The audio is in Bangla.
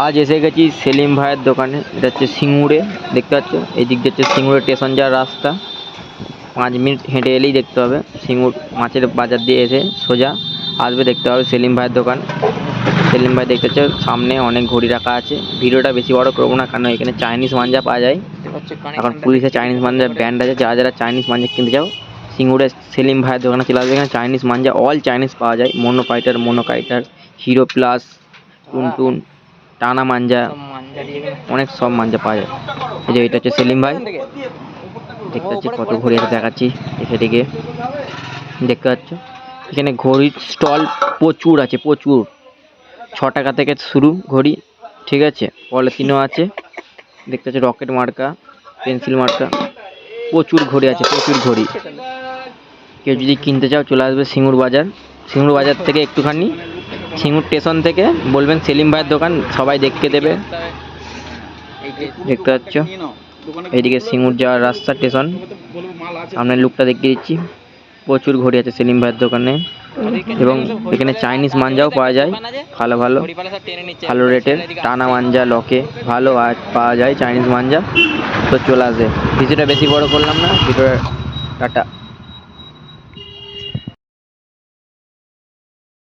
আজ এসে গেছি সেলিম ভাইয়ের দোকানে। এটা হচ্ছে সিঙ্গুরে, দেখতে পাচ্ছ? এই দিক দিয়ে হচ্ছে সিঙ্গুরে স্টেশন যাওয়ার রাস্তা। পাঁচ মিনিট হেঁটে এলেই দেখতে হবে সিঙ্গুর মাছের বাজার দিয়ে এসে সোজা আসবে, দেখতে হবে সেলিম ভাইয়ের দোকান। সেলিম ভাই দেখতে পাচ্ছ, সামনে অনেক ঘড়ি রাখা আছে। ভিডিওটা বেশি বড় করব না, কারণ এখানে চাইনিজ মাঞ্জা পাওয়া যায়। এখন পুলিশে চাইনিজ মাঞ্জার ব্যান্ড আছে। যারা যারা চাইনিজ মাঞ্জা কিনতে যাও সিঙ্গুরে সেলিম ভাইয়ের দোকানে চলে আসবে। এখানে চাইনিজ মাঞ্জা অল চাইনিজ পাওয়া যায়। Mono fighter mono kiter hero plus টুনটুন টানা মাঞ্জা অনেক সব মাঞ্জা পাওয়া যায়। এই যে এটা হচ্ছে সেলিম ভাই। দেখতে পাচ্ছি কত ঘড়ি আছে দেখাচ্ছি এসে দিকে দেখতে পাচ্ছ? এখানে ঘড়ির স্টল প্রচুর আছে প্রচুর। ছ টাকা থেকে শুরু ঘড়ি ঠিক আছে? পলিথিনও আছে। দেখতে পাচ্ছ রকেট মার্কা পেন্সিল মার্কা। প্রচুর ঘড়ি আছে প্রচুর ঘড়ি। কেউ যদি কিনতে চাও চলে আসবে সিঙ্গুর বাজার। সিঙ্গুর বাজার থেকে একটুখানি সিঙ্গুর স্টেশন থেকে বলবেন সেলিম ভাইয়ের দোকান, সবাই দেখতে দেবে। দেখতে পাচ্ছ? এইদিকে সিঙ্গুর যাওয়ার রাস্তা স্টেশন। সামনের লুকটা দেখিয়ে দিচ্ছি। প্রচুর ঘড়ি আছে সেলিম ভাইয়ের দোকানে। এবং এখানে চাইনিজ মাঞ্জাও পাওয়া যায়। ভালো ভালো। ভালো রেটের। টানা মাঞ্জা, লকে। ভালো আর পাওয়া যায় চাইনিজ মাঞ্জা। তো চলে আসে ভিডিওটা বেশি বড় করলাম না। ভিডিওটা টাটা।